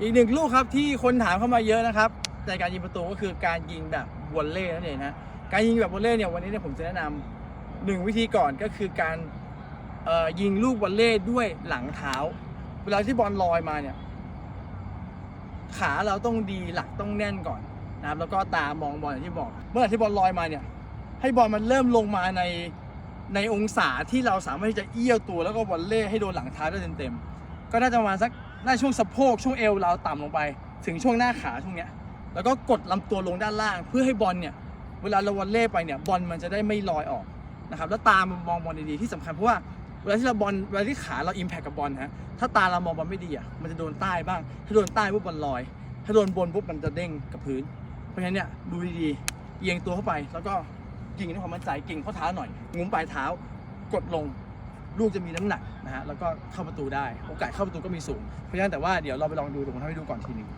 อีกหนึ่งลูกครับที่คนถามเข้ามาเยอะนะครับในการยิงประตูก็คือการยิงแบบวอลเล่นั่นเองนะการยิงแบบวอลเล่เนี่ยวันนี้เนี่ยผมจะแนะนำหนึ่งวิธีก่อนก็คือการยิงลูกวอลเล่ด้วยหลังเท้า เวลาที่บอลลอยมาเนี่ยขาเราต้องดีหลักต้องแน่นก่อนนะครับแล้วก็ตามองบอลอย่างที่บอกเมื่อไหร่ที่บอลลอยมาเนี่ย ให้บอลมันเริ่มลงมาในในองศาที่เราสามารถที่จะเอี้ยวตัวแล้วก็วอลเล่ให้โดนหลังเท้าได้เต็มๆก็น่าจะประมาณสัก น่าช่วงสะโพกช่วงเอวเราต่ำลงไป ถึงช่วงหน้าขาช่วงเนี้ยแล้วก็กดลำตัวลงด้านล่าง เพื่อให้บอลเนี่ยเวลาเราวอลเล่ไปเนี่ยบอลมันจะได้ไม่ลอยออกนะครับแล้วตามมองบอลดีๆที่สำคัญเพราะว่าเวลาที่เราบอลเวลาที่ขาเราอิมแพคกับบอลฮะถ้าตาเรามองบอลไม่ดีอะมันจะโดนใต้บ้าง ถ้าโดนใต้ปุ๊บบอลลอย ถ้าโดนบนปุ๊บมันจะเด้งกับพื้น เพราะฉะนั้นเนี่ยดูดีๆเอียงตัวเข้าไปแล้วก็ยิงด้วยความมั่นใจเก่งข้อเท้าหน่อยงุ้มปลายเท้ากดลง ลูกจะมีน้ำหนักนะฮะแล้วก็เข้าประตูได้ โอกาสเข้าประตูก็มีสูง เพราะฉะนั้นแต่ว่าเดี๋ยวเราไปลองดูเดี๋ยวผมทำให้ดูก่อนทีหนึง